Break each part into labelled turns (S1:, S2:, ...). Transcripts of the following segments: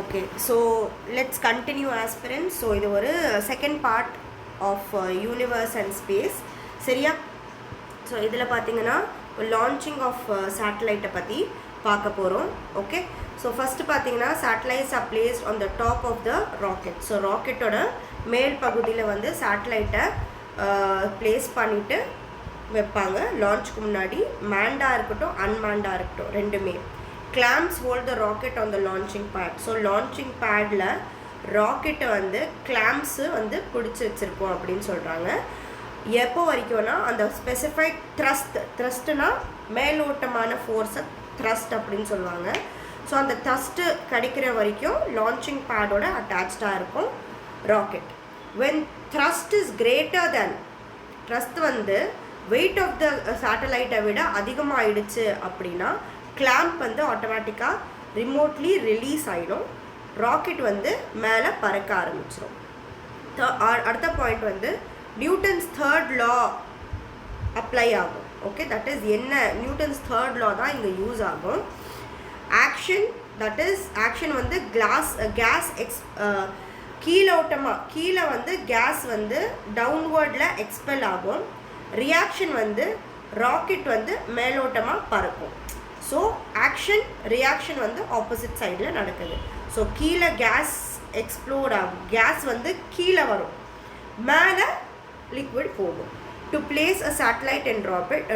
S1: Okay so let's continue aspirants so இது ஒரு second part of universe and space சரியா? So இதில் பார்த்தீங்கன்னா லான்ச்சிங் ஆஃப் சேட்டலைட்டை பற்றி பார்க்க போகிறோம் ஓகே ஸோ ஃபஸ்ட்டு பார்த்தீங்கன்னா satellites are placed on the top of the rocket so ராக்கெட்டோட மேல் பகுதியில் வந்து சேட்டலைட்டை ப்ளேஸ் பண்ணிவிட்டு வைப்பாங்க. லான்ச்சுக்கு முன்னாடி மேண்டாக இருக்கட்டும் அன்மேண்டாக இருக்கட்டும் ரெண்டுமே. Clamps hold the rocket on the launching pad so launching பேடில் ராக்கெட்டை வந்து கிளாம்ஸு வந்து பிடிச்சி வச்சுருக்கோம் அப்படின்னு சொல்கிறாங்க எப்போ வரைக்கும்னா அந்த ஸ்பெசிஃபைட் த்ரஸ்ட் த்ரஸ்ட்டுனா மேலோட்டமான ஃபோர்ஸை த்ரஸ்ட் அப்படின்னு சொல்லுவாங்க. ஸோ அந்த த்ரஸ்ட்டு கிடைக்கிற வரைக்கும் லான்ச்சிங் பேடோட அட்டாச்சாக இருக்கும் rocket when thrust is greater than thrust வந்து வெயிட் ஆஃப் த சேட்டலைட்டை விட அதிகமாகிடுச்சு அப்படின்னா கிளாம்ப் வந்து ஆட்டோமேட்டிக்காக ரிமோட்லி ரிலீஸ் ஆகிடும் ராக்கெட் வந்து மேலே பறக்க ஆரம்பிச்சிடும் அடுத்த பாயிண்ட் வந்து நியூட்டன்ஸ் தேர்ட் லா அப்ளை ஆகும். ஓகே தட் இஸ் என்ன? நியூட்டன்ஸ் தேர்ட் லா தான் இங்கே யூஸ் ஆகும். ஆக்ஷன் தட் இஸ் ஆக்ஷன் வந்து கிளாஸ் கேஸ் எக்ஸ் கீழோட்டமாக கீழே வந்து கேஸ் வந்து டவுன்வேர்டில் எக்ஸ்பெல் ஆகும். ரியாக்ஷன் வந்து ராக்கெட் வந்து மேலோட்டமாக பறக்கும். ஸோ ஆக்ஷன் ரியாக்ஷன் வந்து ஆப்போசிட் சைடில் நடக்குது. ஸோ கீழே கேஸ் எக்ஸ்ப்ளோர் ஆகும். கேஸ் வந்து கீழே வரும். மேலே லிக்விட் போகும். To place a satellite in orbit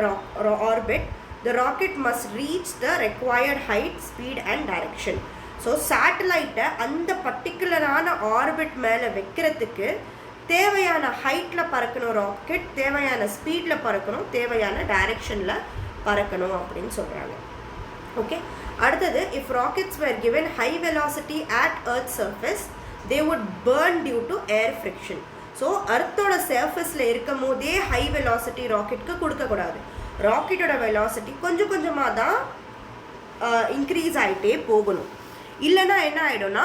S1: orbit the rocket must reach the required height speed and direction so சேட்டலைட்டை அந்த பர்டிகுலரான ஆர்பிட் மேலே வைக்கிறதுக்கு தேவையான ஹைட்டில் பறக்கணும் ராக்கெட் தேவையான ஸ்பீடில் பறக்கணும் தேவையான டைரெக்ஷனில் பறக்கணும் அப்படின்னு சொல்கிறாங்க ஓகே அடுத்தது if rockets were given high velocity at earth surface they would burn due to air friction so அர்த்தோட சர்ஃபேஸில் இருக்கும் போதே ஹை வெலாசிட்டி ராக்கெட்டுக்கு கொடுக்கக்கூடாது. ராக்கெட்டோட வெலாசிட்டி கொஞ்சம் கொஞ்சமாக தான் இன்க்ரீஸ் ஆகிட்டே போகணும். இல்லைன்னா என்ன ஆகிடும்னா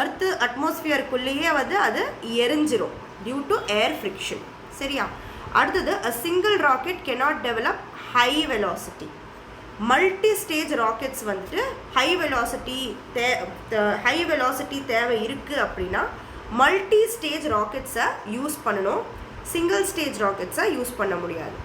S1: அர்த்து அட்மாஸ்பியருக்குள்ளேயே வந்து அது எரிஞ்சிரும் டியூ டு ஏர் ஃப்ரிக்ஷன் சரியா? அடுத்தது a single rocket cannot develop high velocity multi stage rockets வந்துட்டு ஹை வெலாசிட்டி தே ஹை வெலாசிட்டி தேவை இருக்குது அப்படின்னா மல்டி ஸ்டேஜ் ராக்கெட்ஸை யூஸ் பண்ணணும். சிங்கிள் ஸ்டேஜ் ராக்கெட்ஸை யூஸ் பண்ண முடியாது.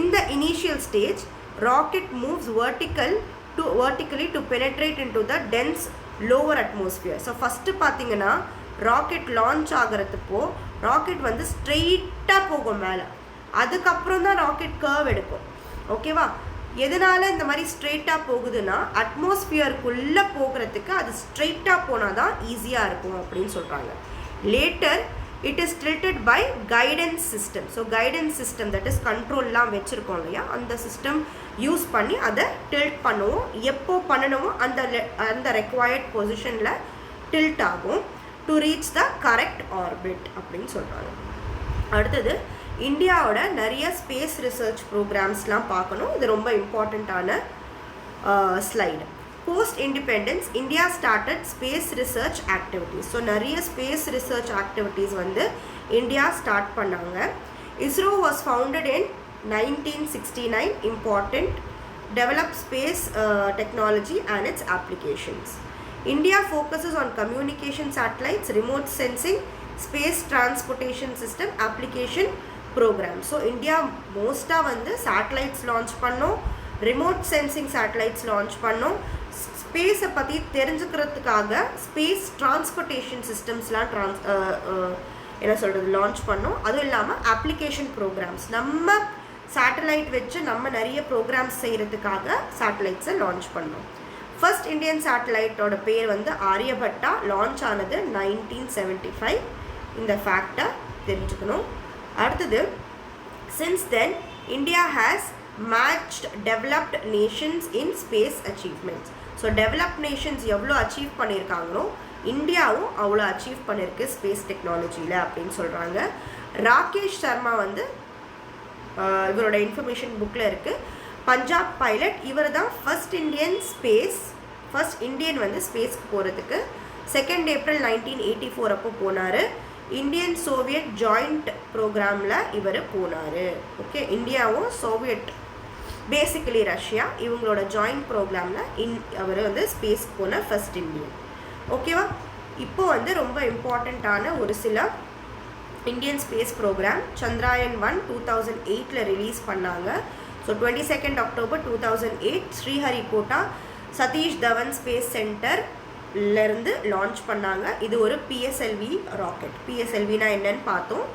S1: இந்த initial stage rocket moves vertical to vertically to penetrate into the dense lower atmosphere so first பார்த்தீங்கன்னா ராக்கெட் லான்ச் ஆகிறதுப்போ ராக்கெட் வந்து ஸ்ட்ரெயிட்டாக போகும் மேலே. அதுக்கப்புறம் தான் ராக்கெட் கர்வ் எடுக்கும் ஓகேவா எதனால் இந்த மாதிரி ஸ்ட்ரெயிட்டாக போகுதுன்னா அட்மாஸ்பியருக்குள்ளே போகிறதுக்கு அது ஸ்ட்ரெயிட்டாக போனால் தான் ஈஸியாக இருக்கும் அப்படின்னு சொல்கிறாங்க later it is tilted by guidance system so guidance system that is கண்ட்ரோல்லாம் வச்சுருக்கோம் இல்லையா? அந்த சிஸ்டம் யூஸ் பண்ணி அதை டில்ட் பண்ணுவோம். எப்போ பண்ணணுமோ அந்த அந்த ரெக்வயர்ட் பொசிஷனில் டில்ட் ஆகும் to reach the correct orbit அப்படின்னு சொல்கிறாங்க அடுத்தது இந்தியாவோட நிறைய ஸ்பேஸ் ரிசர்ச் ப்ரோக்ராம்ஸ்லாம் பார்க்கணும். இது ரொம்ப இம்பார்ட்டண்ட்டான slide post independence India started space research activities so நிறைய ஸ்பேஸ் ரிசர்ச் ஆக்டிவிட்டீஸ் வந்து இந்தியா ஸ்டார்ட் பண்ணாங்க. ISRO was founded in nineteen sixty nine important develop space technology and its applications India focuses on communication satellites remote sensing space transportation system application program so India மோஸ்ட்டாக வந்து satellites launch பண்ணோம். Remote sensing satellites launch பண்ணோம். ஸ்பேஸை பற்றி தெரிஞ்சுக்கிறதுக்காக space transportation சிஸ்டம்ஸ்லாம் trans என்ன சொல்கிறது launch பண்ணோம். அதுவும் இல்லாமல் அப்ளிகேஷன் ப்ரோக்ராம்ஸ் நம்ம சேட்டலைட் வச்சு நம்ம நிறைய ப்ரோக்ராம்ஸ் செய்கிறதுக்காக சேட்டலைட்ஸை லான்ச் பண்ணோம். ஃபர்ஸ்ட் இந்தியன் சேட்டலைட்டோட பேர் வந்து ஆரியபட்டா லான்ச் ஆனது நைன்டீன் செவன்ட்டி ஃபைவ் இந்த ஃபேக்டை தெரிஞ்சுக்கணும். அடுத்தது since then India has matched developed nations in space achievements so develop nations எவ்வளோ அச்சீவ் பண்ணியிருக்காங்களோ இந்தியாவும் அவ்வளோ அச்சீவ் பண்ணியிருக்கு ஸ்பேஸ் டெக்னாலஜியில் அப்படின்னு சொல்கிறாங்க ராகேஷ் சர்மா வந்து இவரோட இன்ஃபர்மேஷன் புக்கில் இருக்குது பஞ்சாப் பைலட் இவர் தான் first Indian space first Indian வந்து ஸ்பேஸ்க்கு போகிறதுக்கு second April nineteen eighty four அப்போ போனார். இந்தியன் சோவியட் ஜாயிண்ட் ப்ரோக்ராமில் இவர் போனார். ஓகே இந்தியாவும் சோவியட் பேசிக்கலி ரஷ்யா இவங்களோட ஜாயிண்ட் ப்ரோக்ராமில் இன் அவர் வந்து ஸ்பேஸ்க்கு போன ஃபர்ஸ்ட் இந்தியன் ஓகேவா இப்போ வந்து ரொம்ப இம்பார்ட்டண்ட்டான ஒரு சில Indian space program Chandrayaan one two thousand எயிட்டில் ரிலீஸ் பண்ணாங்க. So twenty second October two thousand eight Sriharikota Satish Dhawan space centre சென்டர்லேருந்து லான்ச் பண்ணாங்க. இது ஒரு பிஎஸ்எல்வி ராக்கெட் பிஎஸ்எல்வினா என்னன்னு பார்த்தோம்.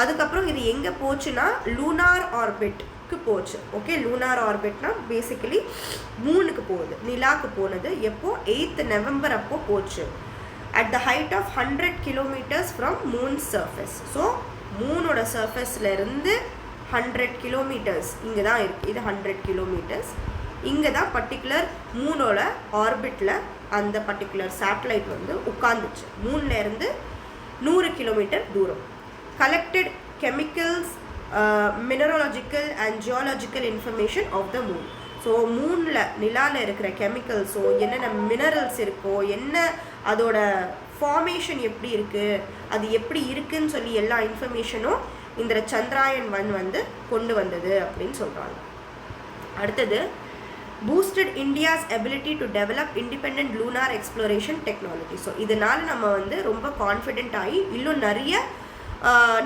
S1: அதுக்கப்புறம் இது எங்கே போச்சுன்னா லூனார் ஆர்பிட்க்கு போச்சு. ஓகே லூனார் ஆர்பிட்னா பேசிக்கலி மூணுக்கு போகுது. நிலாவுக்கு போனது. எப்போ? எயித் நவம்பர் அப்போ போச்சு. At the height of hundred kilometres from moon surface so மூனோட சர்ஃபேஸ்லேருந்து ஹண்ட்ரட் கிலோமீட்டர்ஸ் இங்கே தான் இருக்குது இது ஹண்ட்ரட் கிலோமீட்டர்ஸ் இங்கே தான் பர்டிகுலர் மூனோட ஆர்பிட்டில் அந்த பர்டிகுலர் சேட்டலைட் வந்து உட்காந்துச்சு மூணுலேருந்து நூறு கிலோமீட்டர் தூரம். Collected chemicals mineralogical and geological information of the moon so மூணில் நிலாவில் இருக்கிற கெமிக்கல்ஸோ என்னென்ன மினரல்ஸ் இருக்கோ என்ன அதோட ஃபார்மேஷன் எப்படி இருக்குது அது எப்படி இருக்குன்னு சொல்லி எல்லா இன்ஃபர்மேஷனும் இந்த சந்திராயன் ஒன் வந்து கொண்டு வந்தது அப்படின்னு சொல்கிறாங்க அடுத்தது boosted India's ability to develop independent lunar exploration technology so இதனால் நம்ம வந்து ரொம்ப கான்ஃபிடென்ட் ஆகி இன்னும் நிறைய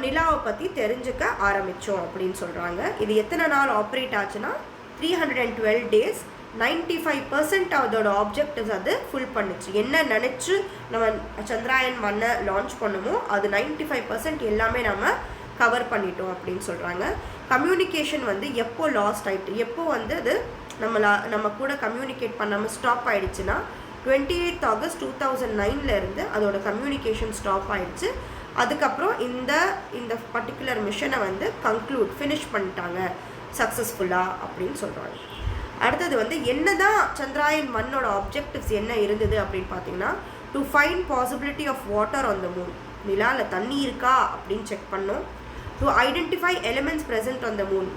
S1: நிலாவை பற்றி தெரிஞ்சுக்க ஆரம்பித்தோம் அப்படின்னு சொல்கிறாங்க இது எத்தனை நாள் ஆப்ரேட் ஆச்சுன்னா three hundred and twelve days ninety five percent அதோட ஆப்ஜெக்டிவ்ஸ் அது ஃபுல் பண்ணுச்சு. என்ன நினச்சி நம்ம சந்திராயன் ஒன்னை லான்ச் பண்ணுமோ அது நைன்டி ஃபைவ் பர்சன்ட் எல்லாமே நம்ம கவர் பண்ணிட்டோம் அப்படின்னு சொல்கிறாங்க கம்யூனிகேஷன் வந்து எப்போ லாஸ்ட் ஆயிட்டு எப்போ வந்து அது நம்மளா நம்ம கூட கம்யூனிகேட் பண்ணாமல் ஸ்டாப் ஆகிடுச்சுன்னா twenty eighth August two thousand நைன்லேருந்து அதோட கம்யூனிகேஷன் ஸ்டாப் ஆகிடுச்சு அதுக்கப்புறம் இந்த இந்த பர்டிகுலர் மிஷனை வந்து கன்க்ளூட் ஃபினிஷ் பண்ணிட்டாங்க. சக்ஸஸ்ஃபுல்லாக அப்படின்னு சொல்கிறாங்க அடுத்தது வந்து என்னதான் சந்திராயன் மண்ணோட ஆப்ஜெக்டிவ்ஸ் என்ன இருந்தது அப்படின்னு பார்த்தீங்கன்னா to find possibility of water on the moon நிலாவில் தண்ணி இருக்கா அப்படின்னு செக் பண்ணோம். To identify elements present on the moon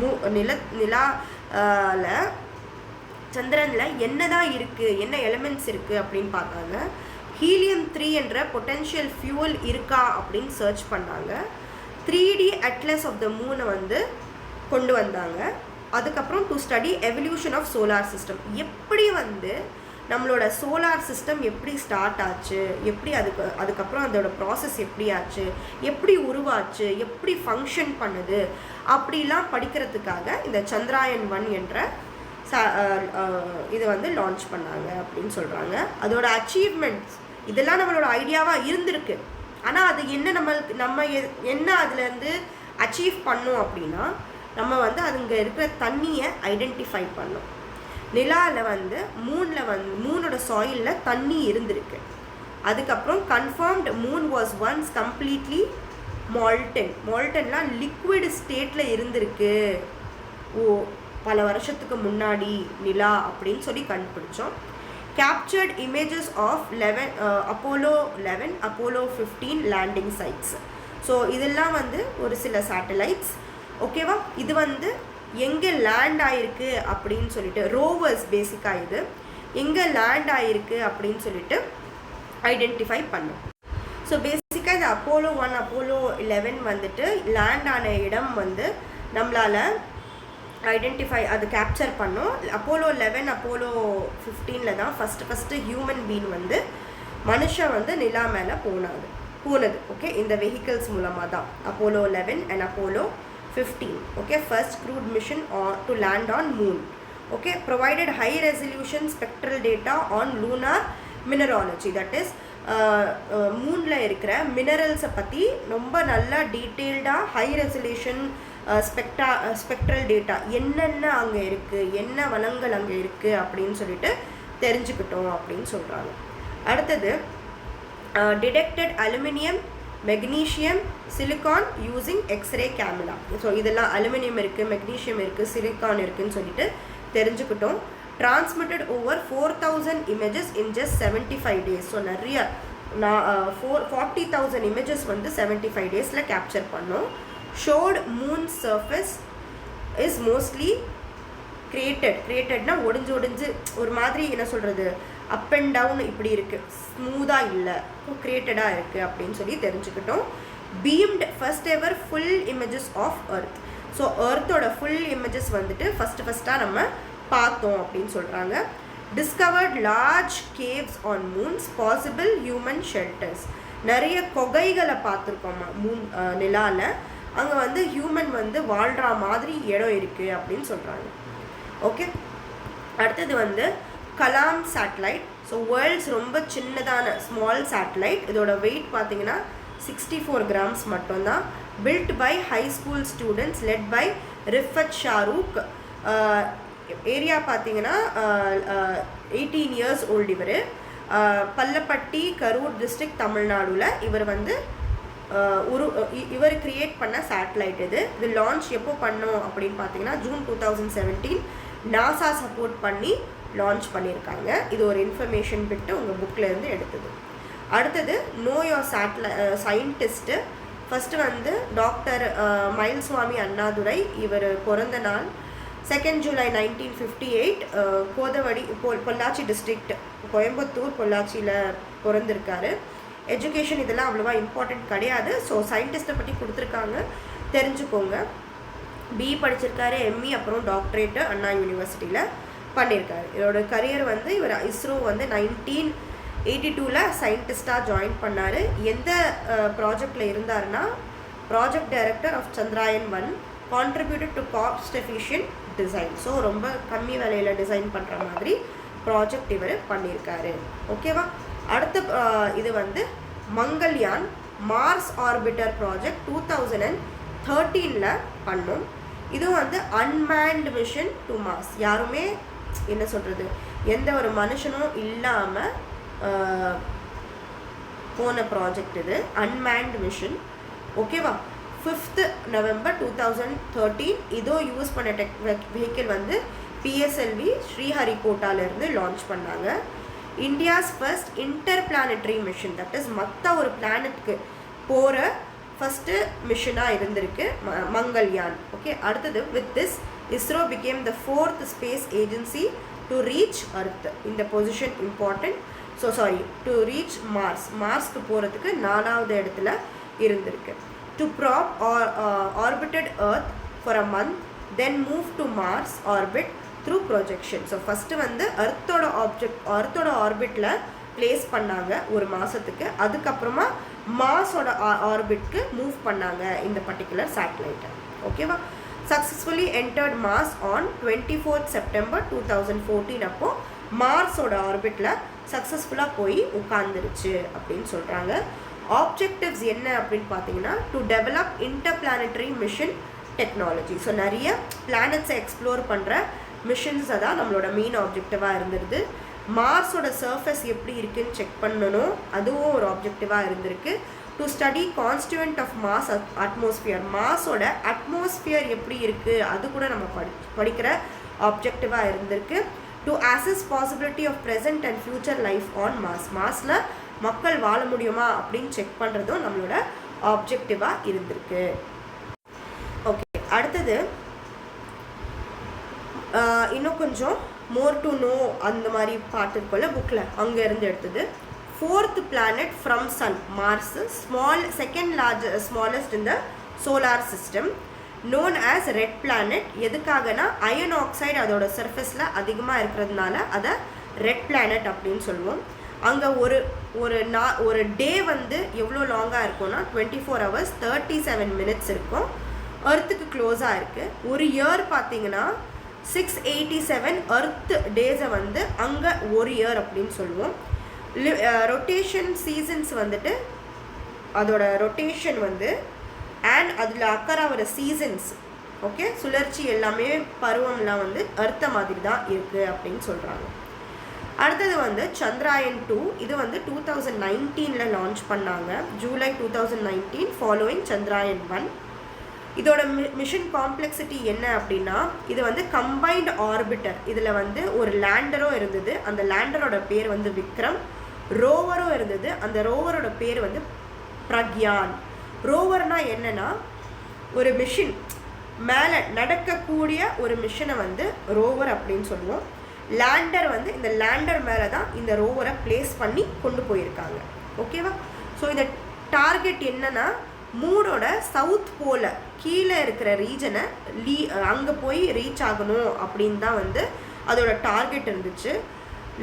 S1: மூ நில நிலா சந்திரனில் என்னதான் இருக்குது என்ன எலிமெண்ட்ஸ் இருக்குது அப்படின்னு பார்த்தாங்க. ஹீலியம் த்ரீ என்ற பொட்டென்ஷியல் ஃபியூவல் இருக்கா அப்படின்னு சர்ச் பண்ணாங்க. Three D atlas of the மூனை வந்து கொண்டு வந்தாங்க. அதுக்கப்புறம் to study evolution of solar system எப்படி வந்து நம்மளோட சோலார் சிஸ்டம் எப்படி ஸ்டார்ட் ஆச்சு எப்படி அதுக்கு அதுக்கப்புறம் அதோட ப்ராசஸ் எப்படி ஆச்சு எப்படி உருவாச்சு எப்படி ஃபங்க்ஷன் பண்ணுது அப்படிலாம் படிக்கிறதுக்காக இந்த சந்திராயன் ஒன் என்ற ச இது வந்து லான்ச் பண்ணாங்க அப்படின்னு சொல்கிறாங்க அதோட அச்சீவ்மெண்ட்ஸ் இதெல்லாம் நம்மளோட ஐடியாவாக இருந்திருக்கு. ஆனால் அது என்ன நம்மளுக்கு நம்ம எ- என்ன அதுலேருந்து அச்சீவ் பண்ணோம் அப்படின்னா நம்ம வந்து அதுங்க இருக்கிற தண்ணியை ஐடென்டிஃபை பண்ணோம். நிலாவில் வந்து மூணில் வந்து மூணோட சாயிலில் தண்ணி இருந்திருக்கு. அதுக்கப்புறம் confirmed moon was once completely molten மால்டன்லாம் liquid ஸ்டேட்டில் இருந்திருக்கு. ஓ பல வருஷத்துக்கு முன்னாடி நிலா அப்படின்னு சொல்லி கண்டுபிடிச்சோம். Captured images of eleven Apollo eleven Apollo fifteen landing sites so இதெல்லாம் வந்து ஒரு சில சேட்டலைட்ஸ் ஓகேவா இது வந்து எங்கே லேண்ட் ஆயிருக்கு அப்படின்னு சொல்லிட்டு ரோவர்ஸ் பேசிக்காக இது. எங்கே லேண்ட் ஆயிருக்கு அப்படின்னு சொல்லிட்டு ஐடென்டிஃபை பண்ணும். ஸோ பேசிக்காக இந்த அப்போலோ ஒன் அப்போலோ லெவன் வந்துட்டு லேண்ட் ஆன இடம் வந்து நம்மளால் ஐடென்டிஃபை அது கேப்சர் பண்ணோம். அப்போலோ லெவன் அப்போலோ ஃபிஃப்டீனில் தான் ஃபஸ்ட்டு ஃபஸ்ட்டு ஹியூமன் பீன் வந்து மனுஷன் வந்து நிலா மேலே போனாது போனது ஓகே இந்த வெஹிக்கிள்ஸ் மூலமாக தான். Apollo eleven and Apollo fifteen okay first crewed mission to land on moon okay provided high resolution spectral data on lunar mineralogy that is மூனில் இருக்கிற மினரல்ஸை பற்றி ரொம்ப நல்லா டீட்டெயில்டாக high resolution spectra spectral data என்னென்ன அங்கே இருக்குது என்ன வளங்கள் அங்கே இருக்குது அப்படின்னு சொல்லிட்டு தெரிஞ்சுக்கிட்டோம் அப்படின்னு சொல்கிறாங்க அடுத்தது detected aluminium magnesium silicon using X ray camera so இதெல்லாம் அலுமினியம் இருக்குது மெக்னீஷியம் இருக்குது சிலிக்கான் இருக்குன்னு சொல்லிட்டு தெரிஞ்சுக்கிட்டோம். Transmitted over four thousand images in just seventy five days so நிறைய நான் ஃபோர் ஃபார்ட்டி தௌசண்ட் இமேஜஸ் வந்து செவன்ட்டி ஃபைவ் டேஸில் கேப்சர் பண்ணோம். Showed moon surface is mostly cratered கிரியேட்டட்னா ஒடிஞ்சு ஒடிஞ்சு ஒரு மாதிரி என்ன சொல்கிறது அப் அண்ட் டவுன் இப்படி இருக்குது ஸ்மூத்தாக இல்லை. கிரியேட்டடாக இருக்குது அப்படின்னு சொல்லி தெரிஞ்சுக்கிட்டோம். Beamed first ever full images of earth so அர்த்தோட full images வந்துட்டு ஃபஸ்ட்டு ஃபஸ்ட்டாக நம்ம பார்த்தோம் அப்படின்னு சொல்கிறாங்க discovered large caves on moons possible human shelters நிறைய கொகைகளை பார்த்துருக்கோமா மூன் நிலாவில் அங்கே வந்து ஹியூமன் வந்து வாழ்கிற மாதிரி இடம் இருக்குது அப்படின்னு சொல்கிறாங்க ஓகே அடுத்தது வந்து கலாம் சேட்டலைட் ஸோ வேர்ல்ட்ஸ் ரொம்ப சின்னதான ஸ்மால் சேட்டலைட் இதோட வெயிட் பார்த்தீங்கன்னா சிக்ஸ்டி ஃபோர் கிராம்ஸ் மட்டும்தான் built by high school students led by Rifath Sharook area பார்த்தீங்கன்னா எயிட்டீன் இயர்ஸ் ஓல்டு இவர். பல்லப்பட்டி கரூர் டிஸ்ட்ரிக்ட் தமிழ்நாடுல இவர் வந்து ஒரு உரு இ- இவர் கிரியேட் பண்ண சேட்டலைட் இது. இது லான்ச் எப்போ பண்ணோம் அப்படின்னு பார்த்தீங்கன்னா June two thousand seventeen NASA support பண்ணி லான்ச் பண்ணியிருக்காங்க இது ஒரு இன்ஃபர்மேஷன் பிட்டு உங்கள் புக்கில் இருந்து எடுத்தது. அடுத்தது know your satellite scientist first வந்து டாக்டர் மயில்சுவாமி அண்ணாதுரை இவர் பிறந்த நாள். Second July nineteen fifty eight Kothavadi பொ பொள்ளாச்சி டிஸ்ட்ரிக்ட் கோயம்புத்தூர் பொள்ளாச்சியில் பிறந்திருக்காரு. எஜுகேஷன் இதெல்லாம் அவ்வளோவா இம்பார்ட்டன்ட் கிடையாது. ஸோ சயின்டிஸ்ட்டை பற்றி கொடுத்துருக்காங்க. தெரிஞ்சுக்கோங்க. பிஇ படிச்சிருக்காரு எம்இ அப்புறம் டாக்டரேட்டு அண்ணா யூனிவர்சிட்டியில் பண்ணியிருக்காரு இதோட கரியர் வந்து இவர் இஸ்ரோ வந்து நைன்டீன் எயிட்டி டூவில் சயின்டிஸ்டாக ஜாயின் பண்ணார். எந்த ப்ராஜெக்டில் இருந்தாருன்னா project director of Chandrayaan one contributed to cost efficient design so ரொம்ப கம்மி விலையில் டிசைன் பண்ணுற மாதிரி ப்ராஜெக்ட் இவர் பண்ணியிருக்காரு ஓகேவா அடுத்த இது வந்து Mangalyaan Mars orbiter project two thousand and தேர்ட்டீனில் பண்ணோம். இதுவும் வந்து அன்மேன்டு மிஷன் டு மார்ஸ் யாருமே என்ன சொல்கிறது எந்த ஒரு மனுஷனும் இல்லாமல் போன ப்ராஜெக்ட் இது. அன்மேன்டு மிஷன் ஓகேவா fifth November two thousand thirteen இதோ யூஸ் பண்ண டெக் வெஹிக்கிள் வந்து பிஎஸ்எல்வி ஸ்ரீஹரிகோட்டாலேருந்து லான்ச் பண்ணாங்க. India's first interplanetary mission that is மற்ற ஒரு பிளானட்க்கு போகிற ஃபஸ்ட்டு மிஷனாக இருந்திருக்கு ம- மங்கள்யான். ஓகே அடுத்தது with this ISRO became the fourth space agency to reach earth இந்த position important so sorry to reach Mars மார்ஸ்க்கு போகிறதுக்கு நாலாவது இடத்துல இருந்திருக்கு. To probe orbited Earth for a month then move to Mars orbit through projection so first வந்து அர்த்தோட object அர்த்தோட ஆர்பிட்டில் place பண்ணாங்க ஒரு மாதத்துக்கு அதுக்கப்புறமா மாஸோட ஆர்பிட்க்கு மூவ் பண்ணாங்க இந்த பர்டிகுலர் சேட்டலைட்டை ஓகேவா successfully entered Mars on twenty fourth September two thousand fourteen அப்போ மார்ஸோட ஆர்பிட்டில் சக்ஸஸ்ஃபுல்லாக போய் உட்காந்துருச்சு அப்படின்னு சொல்கிறாங்க ஆப்ஜெக்டிவ்ஸ் என்ன அப்படின்னு பார்த்தீங்கன்னா to develop interplanetary mission technology so நிறைய பிளானட்ஸை எக்ஸ்ப்ளோர் பண்ணுற மிஷன்ஸை தான் நம்மளோட மெயின் ஆப்ஜெக்டிவாக இருந்திருது. மார்ஸோட சர்ஃபேஸ் எப்படி இருக்குன்னு செக் பண்ணணும். அதுவும் ஒரு ஆப்ஜெக்டிவாக இருந்திருக்கு. To study constituent of Mars atmosphere மாஸோட atmosphere எப்படி இருக்குது அது கூட நம்ம படி படிக்கிற ஆப்ஜெக்டிவாக இருந்திருக்கு. To assess possibility of present and future life on Mars மாஸில் மக்கள் வாழ முடியுமா அப்படின்னு செக் பண்ணுறதும் நம்மளோட ஆப்ஜெக்டிவாக இருந்திருக்கு. ஓகே அடுத்தது இன்னும் கொஞ்சம் மோர் டு நோ அந்த மாதிரி பாட்டு இருக்கும்ல புக்கில் அங்கே இருந்து எடுத்தது. Fourth planet from sun Mars small second large smallest இந்த solar system known as red planet எதுக்காகனா அயன் ஆக்சைடு அதோட சர்ஃபேஸில் அதிகமாக இருக்கிறதுனால அதை ரெட் பிளானட் அப்படின்னு சொல்லுவோம். அங்கே ஒரு ஒரு நா ஒரு டே வந்து எவ்வளோ லாங்காக இருக்கும்னா twenty four hours thirty seven minutes இருக்கும் அர்த்துக்கு க்ளோஸாக இருக்குது ஒரு இயர் பார்த்தீங்கன்னா சிக்ஸ் எயிட்டி செவன் அர்த் டேஸை வந்து அங்கே ஒரு இயர் அப்படின்னு சொல்லுவோம். ரொட்டேஷன் சீசன்ஸ் வந்துட்டு அதோட ரொட்டேஷன் வந்து அண்ட் அதில் அக்கறை ஆகிற சீசன்ஸ் ஓகே சுழற்சி எல்லாமே பருவம்லாம் வந்து அர்த்த மாதிரி தான் இருக்குது அப்படின்னு சொல்கிறாங்க அடுத்தது வந்து சந்திராயன் டூ இது வந்து டூ தௌசண்ட் நைன்டீனில் லான்ச் பண்ணாங்க. July two thousand nineteen following Chandrayaan one இதோட மிஷன் காம்ப்ளெக்சிட்டி என்ன அப்படின்னா இது வந்து கம்பைன்ட் ஆர்பிட்டர் இதில் வந்து ஒரு லேண்டரும் இருந்தது. அந்த லேண்டரோட பேர் வந்து விக்ரம். ரோவரும் இருந்தது. அந்த ரோவரோட பேர் வந்து பிரக்யான். ரோவர்னா என்னன்னா ஒரு மிஷின் மேலே நடக்கக்கூடிய ஒரு மிஷினை வந்து ரோவர் அப்படின்னு சொல்லுவோம். லேண்டர் வந்து இந்த லேண்டர் மேலே தான் இந்த ரோவரை ப்ளேஸ் பண்ணி கொண்டு போயிருக்காங்க. ஓகேவா ஸோ இந்த டார்கெட் என்னன்னா மூடோட சவுத் போல கீழே இருக்கிற ரீஜனை லீ அங்கே போய் ரீச் ஆகணும் அப்படின்னு தான் வந்து அதோட டார்கெட் இருந்துச்சு.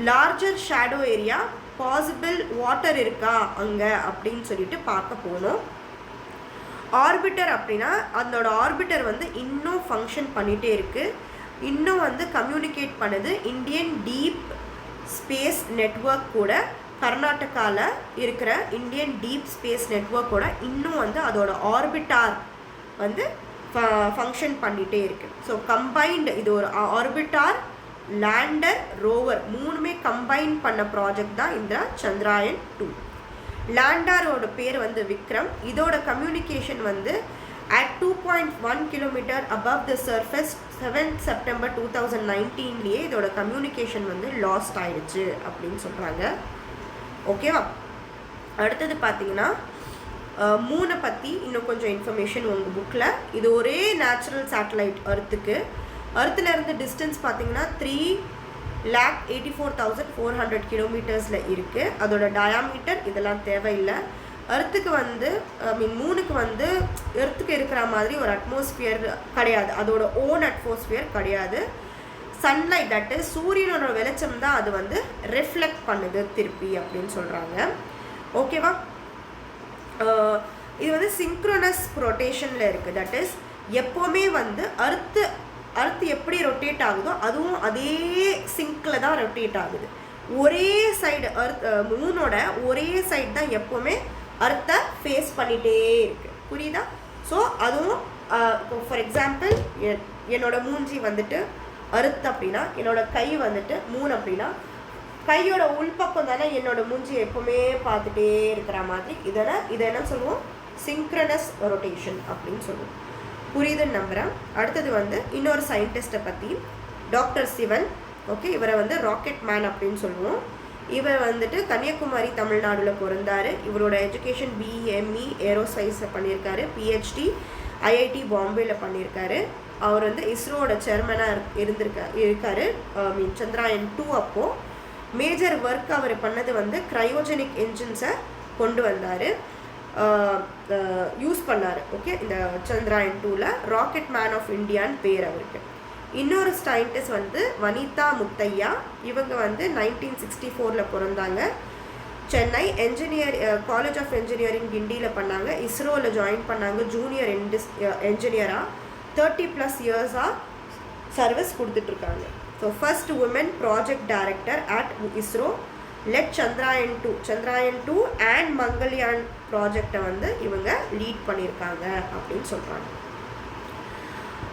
S1: Larger shadow area possible water இருக்கா அங்கே அப்படின்னு சொல்லிட்டு பார்க்க போனோம். ஆர்பிட்டர் அப்படின்னா அதோட ஆர்பிட்டர் வந்து இன்னும் ஃபங்க்ஷன் பண்ணிகிட்டே இருக்குது இன்னும் வந்து கம்யூனிகேட் பண்ணுது இந்தியன் டீப் ஸ்பேஸ் நெட்வொர்க் கூட. கர்நாடகாவில் இருக்கிற இந்தியன் டீப் ஸ்பேஸ் நெட்வொர்க்கோட இன்னும் வந்து அதோட ஆர்பிட்டார் வந்து ஃபங்க்ஷன் பண்ணிகிட்டே இருக்குது ஸோ கம்பைன்டு இது ஒரு ஆர்பிட்டார் லேண்டர் ரோவர் மூணுமே கம்பைன் பண்ண ப்ராஜெக்ட் தான் இந்த சந்திராயன் டூ லேண்டாரோட பேர் வந்து விக்ரம். இதோட கம்யூனிகேஷன் வந்து at two point one kilometre above the surface seventh September two thousand நைன்டீன்லேயே இதோட கம்யூனிகேஷன் வந்து லாஸ்ட் ஆயிடுச்சு அப்படின்னு சொல்கிறாங்க ஓகேவா அடுத்தது பார்த்தீங்கன்னா மூணை பற்றி இன்னும் கொஞ்சம் இன்ஃபர்மேஷன் உங்கள் புக்கில் இது ஒரே நேச்சுரல் சேட்டலைட் அர்த்துக்கு அர்த்துலேருந்து டிஸ்டன்ஸ் பார்த்தீங்கன்னா three lakh eighty four thousand four hundred கிலோமீட்டர்ஸில் இருக்குது அதோட டயாமீட்டர் இதெல்லாம் தேவையில்லை. அர்த்துக்கு வந்து ஐ மீன் மூணுக்கு வந்து எர்த்துக்கு இருக்கிற மாதிரி ஒரு அட்மாஸ்பியர் கிடையாது. அதோட ஓன் அட்மாஸ்பியர் கிடையாது. சன்லைட் தட் சூரியனோட வெளிச்சம் தான் அது வந்து ரிஃப்ளெக்ட் பண்ணுது திருப்பி அப்படின்னு சொல்கிறாங்க ஓகேவா இது வந்து சிங்க்ரோனஸ் ரொட்டேஷனில் இருக்குது தட் இஸ் எப்போவுமே வந்து அர்த்து அர்த்து எப்படி ரொட்டேட் ஆகுதோ அதுவும் அதே சிங்கில் தான் ரொட்டேட் ஆகுது. ஒரே சைடு அர்த் மூனோட ஒரே சைடு தான் எப்போவுமே அர்த்தை ஃபேஸ் பண்ணிகிட்டே இருக்கு. புரியுதா? ஸோ அதுவும் இப்போ ஃபார் எக்ஸாம்பிள் என்னோட மூஞ்சி வந்துட்டு அறுத்து அப்படின்னா என்னோட கை வந்துட்டு மூணு அப்படின்னா கையோட உள்பக்கம் தானே என்னோட மூஞ்சி எப்பவுமே பார்த்துட்டே இருக்கிற மாதிரி இதெல்லாம் இதை என்ன சொல்லுவோம்? சிங்க்ரனஸ் ரொட்டேஷன் அப்படின்னு சொல்லுவோம். புரியுதுன்னு நம்புகிறேன் அடுத்தது வந்து இன்னொரு சயின்டிஸ்ட்டை பற்றி டாக்டர் சிவன். ஓகே இவரை வந்து ராக்கெட் மேன் அப்படின்னு சொல்லுவோம். இவர் வந்துட்டு கன்னியாகுமரி தமிழ்நாடுல பிறந்தார். இவரோட எஜுகேஷன் பிஎம்இ ஏரோசைஸை பண்ணியிருக்காரு. பிஹெச்டி ஐஐடி பாம்பேல பண்ணியிருக்காரு. அவர் வந்து இஸ்ரோவோட சேர்மனாக இருந்திருக்கா இருக்காரு. மீன் சந்திராயன் டூ அப்போது மேஜர் ஒர்க் அவர் பண்ணது வந்து க்ரையோஜெனிக் என்ஜின்ஸை கொண்டு வந்தார். யூஸ் பண்ணார். ஓகே இந்த சந்திராயன் டூவில் ராக்கெட் மேன் ஆஃப் இந்தியான்னு பேர் அவருக்கு. இன்னொரு சயின்டிஸ்ட் வந்து வனிதா முத்தையா. இவங்க வந்து நைன்டீன் சிக்ஸ்டி ஃபோரில் பிறந்தாங்க. Chennai engineer college of engineering கிண்டியில் பண்ணாங்க. இஸ்ரோவில் ஜாயின் பண்ணாங்க. ஜூனியர் என்டிஸ் என்ஜினியராக தேர்ட்டி ப்ளஸ் இயர்ஸாக சர்வீஸ் கொடுத்துட்ருக்காங்க. So first woman project director at ISRO led Chandrayaan two Chandrayaan two and Mangalyaan ப்ராஜெக்டை வந்து இவங்க லீட் பண்ணியிருக்காங்க அப்படின்னு சொல்கிறாங்க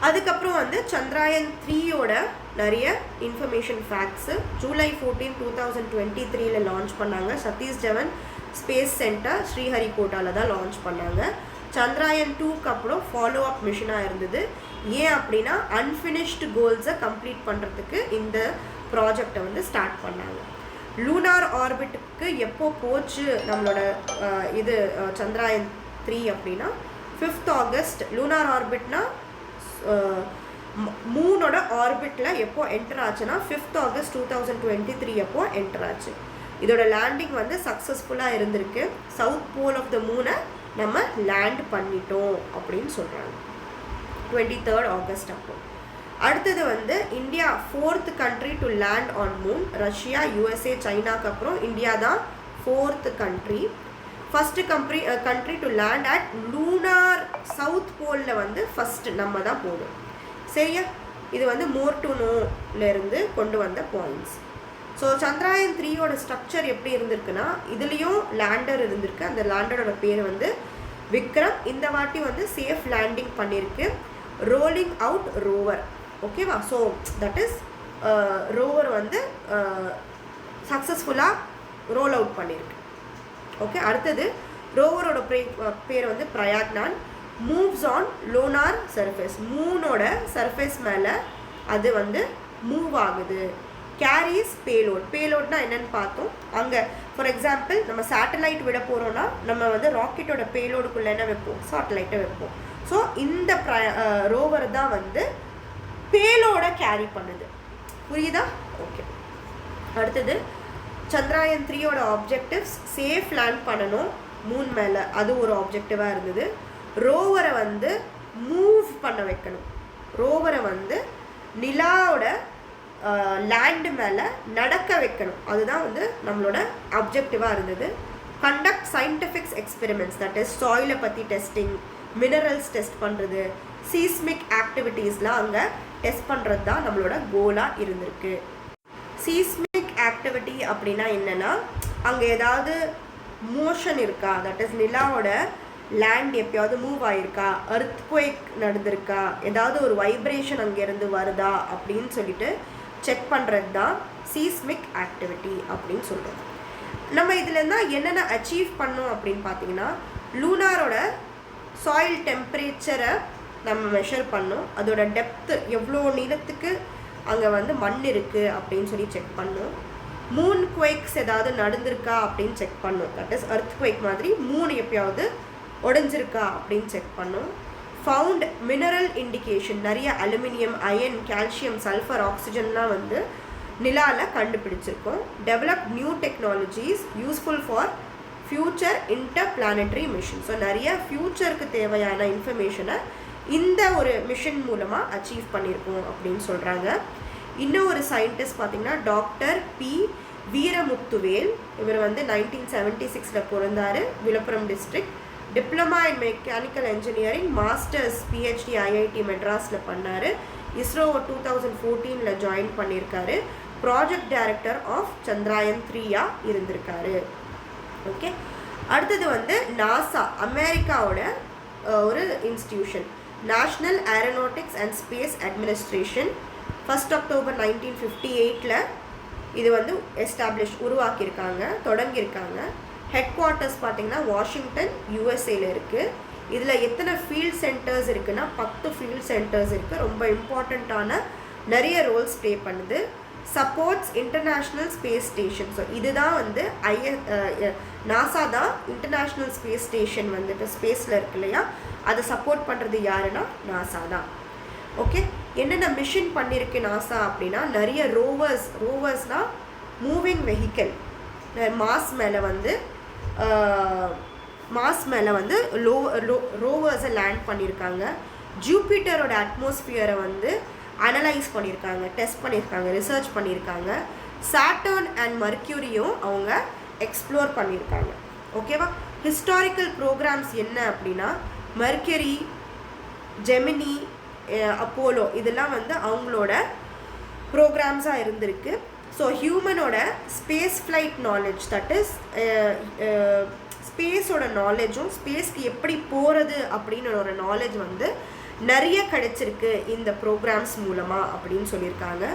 S1: அதுக்கப்புறம் வந்து சந்திராயன் த்ரீயோட நிறைய information facts July fourteen two thousand twenty த்ரீல லான்ச் பண்ணாங்க. சதீஷ் தவன் ஸ்பேஸ் சென்டர் ஸ்ரீஹரிகோட்டாவில் தான் லான்ச் பண்ணாங்க. சந்திராயன் டூக்கு அப்புறம் ஃபாலோ அப் மிஷனாக இருந்தது. ஏன் அப்படின்னா அன்ஃபினிஷ்டு கோல்ஸை கம்ப்ளீட் பண்ணுறதுக்கு இந்த ப்ராஜெக்டை வந்து ஸ்டார்ட் பண்ணாங்க. லூனார் ஆர்பிட்டுக்கு எப்போ போச்சு நம்மளோட இது சந்திராயன் த்ரீ அப்படின்னா ஃபிஃப்த் ஆகஸ்ட் லூனார் ஆர்பிட்னா மூனோட ஆர்பிட்டில் எப்போ என்டர் ஆச்சுன்னா fifth August two thousand twenty three அப்போ என்டர் ஆச்சு. இதோட லேண்டிங் வந்து சக்ஸஸ்ஃபுல்லாக இருந்திருக்கு. சவுத் போல் ஆஃப் த மூனை நம்ம லேண்ட் பண்ணிட்டோம் அப்படின்னு சொல்கிறாங்க டுவெண்ட்டி தேர்ட் ஆகஸ்ட் அப்போ. அடுத்தது வந்து India fourth country to land on moon Russia USA சைனாக்கு அப்புறம் இந்தியா தான் fourth country first கம்ப்ரி country to land at lunar south போலில் வந்து ஃபஸ்ட்டு நம்ம தான் போகணும். சரியா? இது வந்து மோர் டு நோலேருந்து கொண்டு வந்த பாயிண்ட்ஸ் ஸோ சந்திராயன் த்ரீயோட ஸ்ட்ரக்சர் எப்படி இருந்திருக்குன்னா இதுலேயும் லேண்டர் இருந்திருக்கு. அந்த லேண்டரோட பேர் வந்து விக்ரம். இந்த வாட்டி வந்து சேஃப் லேண்டிங் பண்ணியிருக்கு ரோலிங் அவுட் ரோவர் ஓகேவா ஸோ தட் இஸ் ரோவர் வந்து சக்ஸஸ்ஃபுல்லாக ரோல் அவுட் பண்ணியிருக்கு ஓகே அடுத்தது ரோவரோட பே பேர் வந்து Pragyan moves on lunar surface மூனோட surface மேலே அது வந்து மூவ் ஆகுது. கேரிஸ் பேலோட் பேலோட்னா என்னன்னு பார்த்தோம். அங்கே ஃபார் எக்ஸாம்பிள் நம்ம சேட்டலைட் விட போகிறோன்னா நம்ம வந்து ராக்கெட்டோட பேலோடுக்குள்ளே என்ன வைப்போம்? சேட்டலைட்டை வைப்போம். ஸோ இந்த ப்ர ரோவர் தான் வந்து பேலோட கேரி பண்ணுது. புரியுதா? ஓகே அடுத்தது சந்திராயன் த்ரீயோட ஆப்ஜெக்டிவ்ஸ் சேஃப் லேண்ட் பண்ணணும் மூன் மேலே. அது ஒரு ஆப்ஜெக்டிவாக இருந்தது. ரோவரை வந்து மூவ் பண்ண வைக்கணும். ரோவரை வந்து நிலாவோட லேண்டு மேலே நடக்க வைக்கணும். அதுதான் வந்து நம்மளோட அப்ஜெக்டிவாக இருந்தது. Conduct scientifics experiments that is சாயிலை பற்றி டெஸ்டிங் மினரல்ஸ் டெஸ்ட் பண்ணுறது சீஸ்மிக் ஆக்டிவிட்டீஸ்லாம் அங்கே டெஸ்ட் பண்ணுறது தான் நம்மளோட கோலாக இருந்திருக்கு. சீஸ்மிக் ஆக்டிவிட்டி அப்படின்னா என்னென்னா அங்கே ஏதாவது மோஷன் இருக்கா? தட் இஸ் நிலாவோட லேண்ட் எப்பயாவது மூவ் ஆயிருக்கா? அர்த்குவேக் நடந்திருக்கா? ஏதாவது ஒரு வைப்ரேஷன் அங்கேருந்து வருதா? அப்படின்னு சொல்லிட்டு செக் பண்ணுறது தான் சீஸ்மிக் ஆக்டிவிட்டி அப்படின்னு சொல்கிறது நம்ம இதுலேருந்து தான் என்னென்ன அச்சீவ் பண்ணோம் அப்படின்னு பார்த்தீங்கன்னா லூனாரோட சாயில் டெம்பரேச்சரை நம்ம மெஷர் பண்ணோம். அதோட டெப்த்து எவ்வளோ நீளத்துக்கு அங்கே வந்து மண் இருக்குது அப்படின்னு சொல்லி செக் பண்ணோம். மூன் குவேக்ஸ் ஏதாவது நடந்திருக்கா அப்படின்னு செக் பண்ணோம் தட் இஸ் அர்த் குவேக் மாதிரி மூணு எப்பயாவது உடஞ்சிருக்கா அப்படின்னு செக் பண்ணோம் ஃபவுண்ட் மினரல் இண்டிகேஷன் நிறைய அலுமினியம் அயன் கால்சியம் சல்ஃபர் ஆக்சிஜன்லாம் வந்து நிலாவில் கண்டுபிடிச்சிருக்கோம். Develop new technologies useful for future interplanetary mission so நிறைய ஃப்யூச்சருக்கு தேவையான இன்ஃபர்மேஷனை இந்த ஒரு மிஷன் மூலமாக அச்சீவ் பண்ணியிருக்கோம் அப்படின்னு சொல்கிறாங்க இன்னும் ஒரு சயின்டிஸ்ட் பார்த்தீங்கன்னா டாக்டர் பி வீரமுத்துவேல். இவர் வந்து நைன்டீன் செவன்ட்டி சிக்ஸில் பிறந்தார். Viluppuram district diploma in mechanical engineering masters PhD IIT மெட்ராஸில் பண்ணார். இஸ்ரோ டூ தௌசண்ட் ஃபோர்டீனில் ஜாயின் பண்ணியிருக்காரு ப்ராஜெக்ட் டைரக்டர் ஆஃப் சந்திராயன் த்ரீயா இருந்திருக்காரு. ஓகே அடுத்தது வந்து நாசா அமெரிக்காவோட ஒரு institution national aeronautics and space administration first October nineteen fifty எயிட்டில் இது வந்து எஸ்டாப்ளிஷ் உருவாக்கியிருக்காங்க தொடங்கியிருக்காங்க. ஹெட் குவார்ட்டர்ஸ் பார்த்திங்கன்னா வாஷிங்டன் யூஎஸ்ஏல இருக்குது இதில் எத்தனை ஃபீல்ட் சென்டர்ஸ் இருக்குன்னா பத்து ஃபீல்ட் சென்டர்ஸ் இருக்குது ரொம்ப இம்பார்ட்டண்ட்டான நிறைய ரோல்ஸ் ப்ளே பண்ணுது. Supports international space station so இதுதான் வந்து ஐஎ நாசா தான் இன்டர்நேஷ்னல் ஸ்பேஸ் ஸ்டேஷன் வந்துட்டு ஸ்பேஸில் இருக்கு இல்லையா? அதை சப்போர்ட் பண்ணுறது யாருன்னா நாசா தான். ஓகே என்னென்ன மிஷின் பண்ணியிருக்கு நாசா அப்படின்னா நிறைய ரோவர்ஸ் ரோவர்ஸ்னால் மூவிங் வெஹிக்கல் மாஸ் மேலே வந்து மாஸ் மேலே வந்து லோ ரோவர்ஸை லேண்ட் பண்ணியிருக்காங்க ஜூபிட்டரோட அட்மாஸ்பியரை வந்து அனலைஸ் பண்ணியிருக்காங்க டெஸ்ட் பண்ணியிருக்காங்க ரிசர்ச் பண்ணியிருக்காங்க சாட்டர்ன் அண்ட் மர்க்யூரியும் அவங்க எக்ஸ்ப்ளோர் பண்ணியிருக்காங்க ஓகேவா ஹிஸ்டாரிக்கல் ப்ரோக்ராம்ஸ் என்ன அப்படின்னா மர்க்கரி ஜெமினி அப்போலோ இதெல்லாம் வந்து அவங்களோட ப்ரோக்ராம்ஸாக இருந்திருக்கு. So ஹியூமனோட space flight knowledge that is ஸ்பேஸோட நாலேஜும் ஸ்பேஸ்க்கு எப்படி போகிறது அப்படின்னு ஒரு நாலேஜ் வந்து நிறைய கிடைச்சிருக்கு இந்த ப்ரோக்ராம்ஸ் மூலமாக அப்படின்னு சொல்லியிருக்காங்க.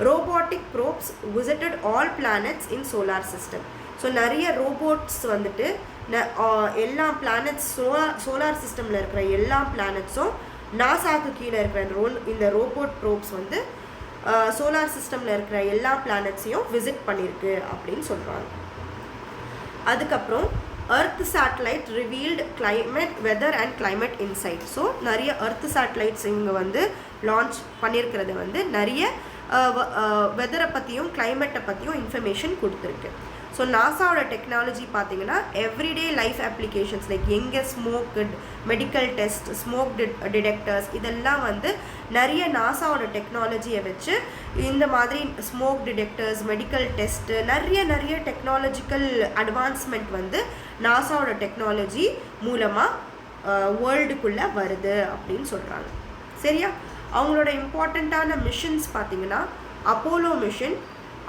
S1: Robotic probes visited all planets in solar system so நிறைய ரோபோட்ஸ் வந்துட்டு ந- எல்லா பிளானட்ஸ் சோலார் சோலார் சிஸ்டமில் இருக்கிற எல்லா பிளானட்ஸும் நாசாக்கு கீழே இருக்கிற ரோல் இந்த ரோபோட் ப்ரோப்ஸ் வந்து சோலார் சிஸ்டமில் இருக்கிற எல்லா பிளானட்ஸையும் விசிட் பண்ணியிருக்கு அப்படின்னு சொல்கிறாங்க அதுக்கப்புறம் earth satellite revealed climate weather and climate insight so நிறைய அர்த் சேட்டலைட்ஸ் இவங்க வந்து லான்ச் பண்ணியிருக்கிறது வந்து நிறைய வெதரை பற்றியும் கிளைமேட்டை பற்றியும் இன்ஃபர்மேஷன் கொடுத்துருக்கு. ஸோ நாசாவோட டெக்னாலஜி பார்த்தீங்கன்னா எவ்ரிடே லைஃப் அப்ளிகேஷன்ஸ் லைக் எங்கே smoke medical test smoke detectors இதெல்லாம் வந்து நிறைய நாசாவோட டெக்னாலஜியை வச்சு இந்த மாதிரி ஸ்மோக் டிடெக்டர்ஸ் மெடிக்கல் டெஸ்ட்டு நிறைய நிறைய டெக்னாலஜிக்கல் அட்வான்ஸ்மெண்ட் வந்து நாசாவோட டெக்னாலஜி மூலமாக வேர்ல்டுக்குள்ளே வருது அப்படின்னு சொல்கிறாங்க சரியா? அவங்களோட இம்பார்ட்டண்ட்டான மிஷன்ஸ் பார்த்தீங்கன்னா அப்போலோ மிஷன்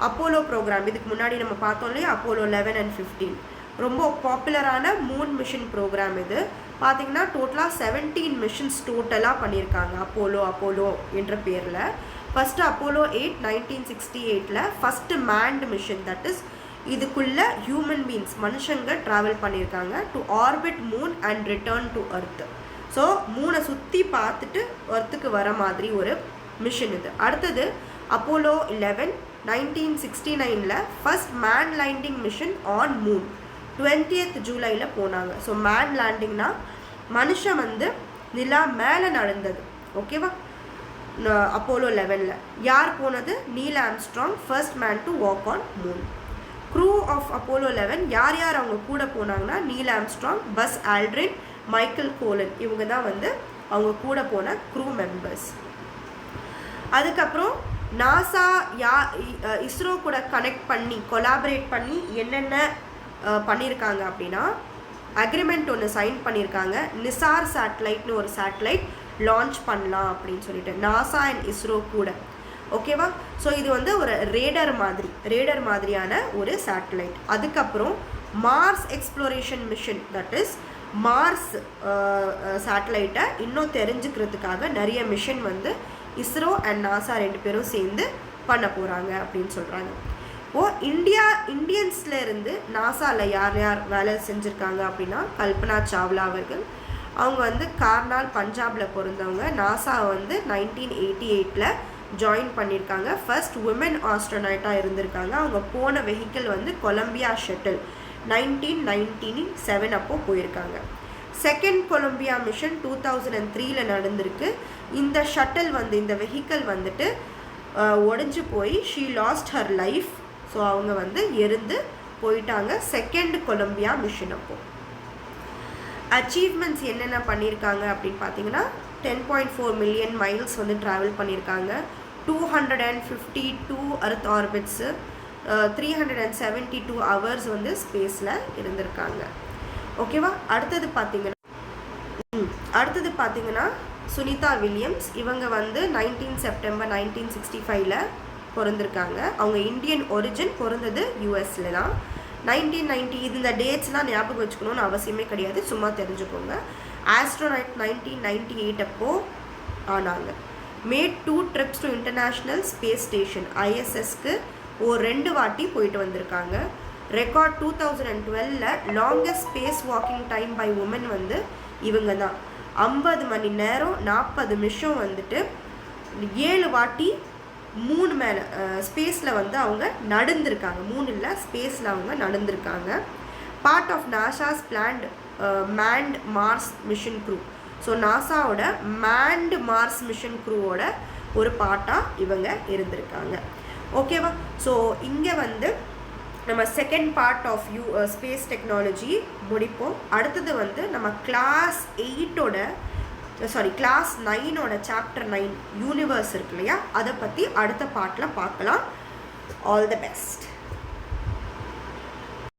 S1: அப்போலோ ப்ரோக்ராம் இதுக்கு முன்னாடி நம்ம பார்த்தோம் இல்லையா? அப்போலோ லெவன் அண்ட் ஃபிஃப்டீன் ரொம்ப பாப்புலரான மூன் மிஷன் ப்ரோக்ராம் இது. பார்த்தீங்கன்னா டோட்டலாக செவன்டீன் மிஷன்ஸ் டோட்டலாக பண்ணியிருக்காங்க. அப்போலோ அப்போலோ என்ற பேரில். First Apollo eight nineteen sixty எயிட்டில் first manned mission that is இதுக்குள்ள ஹியூமன் பீன்ஸ் மனுஷங்க ட்ராவல் பண்ணியிருக்காங்க to orbit moon and return to earth so மூனை சுற்றி பார்த்துட்டு அர்த்துக்கு வர மாதிரி ஒரு மிஷன் இது. அடுத்தது அப்போலோ லெவன் நைன்டீன் சிக்ஸ்டி நைனில் first man landing mission on moon twentieth ஜூலையில் போனாங்க. ஸோ மேன் லேண்டிங்னா மனுஷன் வந்து நிலா மேலே நடந்தது. ஓகேவா அப்போலோ லெவனில் யார் போனது? Neil Armstrong first man to walk on moon crew of Apollo eleven யார் யார் அவங்க கூட போனாங்கன்னா Neil Armstrong Buzz Aldrin Michael Collins இவங்க தான் வந்து அவங்க கூட போன க்ரூ மெம்பர்ஸ் அதுக்கப்புறம் நாசா யா இஸ்ரோ கூட கனெக்ட் பண்ணி கொலாபரேட் பண்ணி என்னென்ன பண்ணியிருக்காங்க அப்படின்னா அக்ரிமெண்ட் ஒன்று சைன் பண்ணியிருக்காங்க நிசார் சேட்டலைட்னு ஒரு சேட்டலைட் லான்ச் பண்ணலாம் அப்படின்னு சொல்லிட்டு நாசா அண்ட் இஸ்ரோ கூட. ஓகேவா ஸோ இது வந்து ஒரு ரேடர் மாதிரி ரேடர் மாதிரியான ஒரு சேட்டலைட் அதுக்கப்புறம் Mars exploration mission that is Mars சேட்டலைட்டை இன்னும் தெரிஞ்சுக்கிறதுக்காக நிறைய மிஷன் வந்து இஸ்ரோ அண்ட் நாசா ரெண்டு பேரும் சேர்ந்து பண்ண போகிறாங்க அப்படின்னு சொல்கிறாங்க இப்போது இந்தியா இந்தியன்ஸில் இருந்து நாசாவில் யார் யார் வேலை செஞ்சுருக்காங்க அப்படின்னா கல்பனா சாவ்லா அவர்கள். அவங்க வந்து கார்னால் பஞ்சாபில் பிறந்தவங்க. நாசா வந்து நைன்டீன் எயிட்டி எயிட்டில் ஜாயின் பண்ணியிருக்காங்க. ஃபர்ஸ்ட் உமன் ஆஸ்ட்ரோனைட்டாக இருந்திருக்காங்க. அவங்க போன வெஹிக்கிள் வந்து Columbia shuttle nineteen nineteen seven அப்போ போயிருக்காங்க. Second Columbia mission two thousand and த்ரீல நடந்திருக்கு. இந்த ஷட்டில் வந்து இந்த வெஹிக்கிள் வந்துட்டு உடஞ்சி போய் she lost her life so அவங்க வந்து எருந்து போயிட்டாங்க. செகண்ட் கொலம்பியா மிஷன் அப்போ. அச்சீவ்மெண்ட்ஸ் என்னென்ன பண்ணியிருக்காங்க அப்படின்னு பார்த்தீங்கன்னா ten point four million miles வந்து ட்ராவல் பண்ணியிருக்காங்க. Two hundred and fifty two earth orbits three hundred and seventy two hours வந்து ஸ்பேஸில் இருந்திருக்காங்க. ஓகேவா? அடுத்தது பார்த்தீங்கன்னா அடுத்தது பார்த்தீங்கன்னா சுனிதா வில்லியம்ஸ். இவங்க வந்து நைன்டீன் செப்டம்பர் நைன்டீன் சிக்ஸ்டி ஃபைவ்ல பிறந்திருக்காங்க. அவங்க இந்தியன் ஒரிஜின் பிறந்தது யூஎஸ்ல தான். நைன்டீன் நைன்டி இந்த டேட்ஸ்லாம் ஞாபகம் வச்சுக்கணும்னு அவசியமே கிடையாது. சும்மா தெரிஞ்சுக்கோங்க. ஆஸ்ட்ரோனைட் நைன்டீன் நைன்டி எயிட் அப்போ ஆனாங்க made two trips to international space station ஐஎஸ்எஸ்க்கு ஒரு ரெண்டு வாட்டி போயிட்டு வந்திருக்காங்க. Record two thousand and டுவெல்ல longest space walking time by woman வந்து இவங்க தான் ஐம்பது மணி நேரம் நாற்பது நிமிஷம் வந்துட்டு ஏழு வாட்டி மூணு மேலே ஸ்பேஸில் வந்து அவங்க நடந்திருக்காங்க. மூணு இல்லை ஸ்பேஸில் அவங்க நடந்திருக்காங்க. Part of NASA's planned manned Mars mission crew so நாசாவோட manned Mars mission க்ரூவோட ஒரு பார்ட்டாக இவங்க இருந்திருக்காங்க. ஓகேவா ஸோ இங்கே வந்து நம்ம second part of you space technology முடிப்போம். அடுத்தது வந்து நம்ம கிளாஸ் எயிட்டோட சாரி கிளாஸ் நைனோட சாப்டர் நைன் யூனிவர்ஸ் இருக்கு இல்லையா? அதை பற்றி அடுத்த பார்ட்டில் பார்க்கலாம். All the best